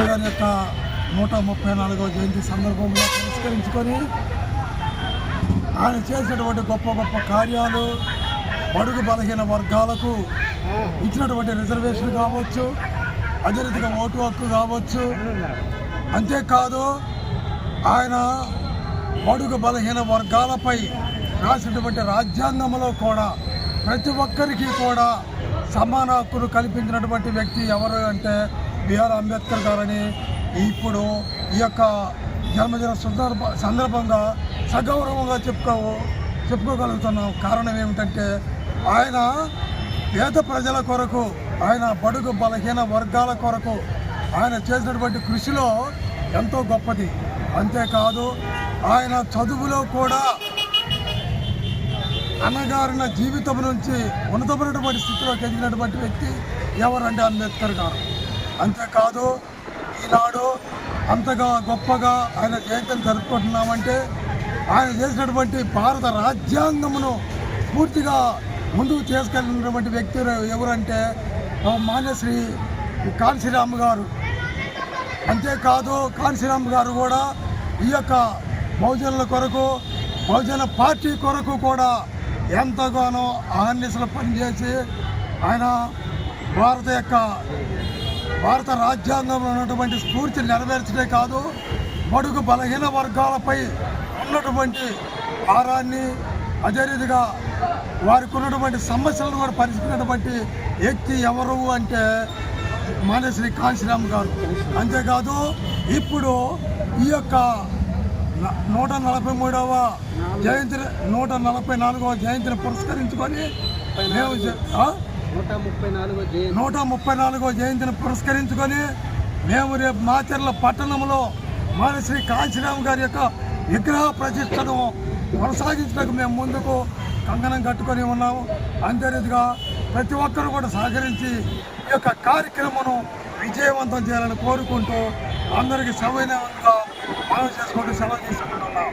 యొక్క నూట ముప్పై నాలుగవ జయంతి సందర్భంలో పురస్కరించుకొని ఆయన చేసినటువంటి గొప్ప గొప్ప కార్యాలు బడుగు బలహీన వర్గాలకు ఇచ్చినటువంటి రిజర్వేషన్ కావచ్చు అదే ఓటు హక్కు కావచ్చు. అంతేకాదు ఆయన బడుగు బలహీన వర్గాలపై రాసినటువంటి రాజ్యాంగంలో కూడా ప్రతి ఒక్కరికి కూడా సమాన హక్కులు కల్పించినటువంటి వ్యక్తి ఎవరు అంటే బిఆర్ అంబేద్కర్ గారని ఇప్పుడు ఈ యొక్క జన్మదిన సందర్భ సందర్భంగా సగౌరవంగా చెప్పుకో చెప్పుకోగలుగుతున్నాం. కారణం ఏమిటంటే ఆయన పేద ప్రజల కొరకు ఆయన బడుగు బలహీన వర్గాల కొరకు ఆయన చేసినటువంటి కృషిలో ఎంతో గొప్పది. అంతేకాదు ఆయన చదువులో కూడా అన్నగారిన జీవితం నుంచి ఉన్నతమైనటువంటి స్థితిలోకి ఎదిగినటువంటి వ్యక్తి ఎవరంటే అంబేద్కర్ గారు. అంతేకాదు ఈనాడు అంతగా గొప్పగా ఆయన జయంతిని జరుపుకుంటున్నామంటే ఆయన చేసినటువంటి భారత రాజ్యాంగమును పూర్తిగా ముందుకు తీసుకెళ్ళినటువంటి వ్యక్తి ఎవరంటే మాన్యశ్రీ కాన్సీరామ్ గారు. అంతేకాదు కాన్సీరామ్ గారు కూడా ఈ యొక్క బహుజనుల కొరకు బహుజన పార్టీ కొరకు కూడా ఎంతగానో అహర్నిశలు పనిచేసి ఆయన భారత యొక్క భారత రాజ్యాంగంలో ఉన్నటువంటి స్ఫూర్తి నెరవేర్చడే కాదు బడుగు బలహీన వర్గాలపై ఉన్నటువంటి భారాన్ని అదే వారికి ఉన్నటువంటి సమస్యలను కూడా పరిష్కరించినటువంటి వ్యక్తి ఎవరు అంటే మానేశ్రీ కాంశీరామ్ గారు. అంతేకాదు ఇప్పుడు ఈ యొక్క నూట నలభై మూడవ జయంతి నూట నలభై నాలుగవ జయంతిని పురస్కరించుకొని మేము నూట ముప్పై నాలుగో జయంతిని పురస్కరించుకొని మేము రేపు మాచర్ల పట్టణంలో మానశ్రీ కాంచీరామ్ గారి యొక్క విగ్రహ ప్రతిష్టను కొనసాగించడానికి మేము ముందుకు కంకణం కట్టుకొని ఉన్నాము. అంతేరీతిగా ప్రతి ఒక్కరు కూడా సహకరించి ఈ యొక్క కార్యక్రమను విజయవంతం చేయాలని కోరుకుంటూ అందరికీ సవైనంగా మనం చేసుకుంటూ సెలవు తీసుకుంటున్నాం.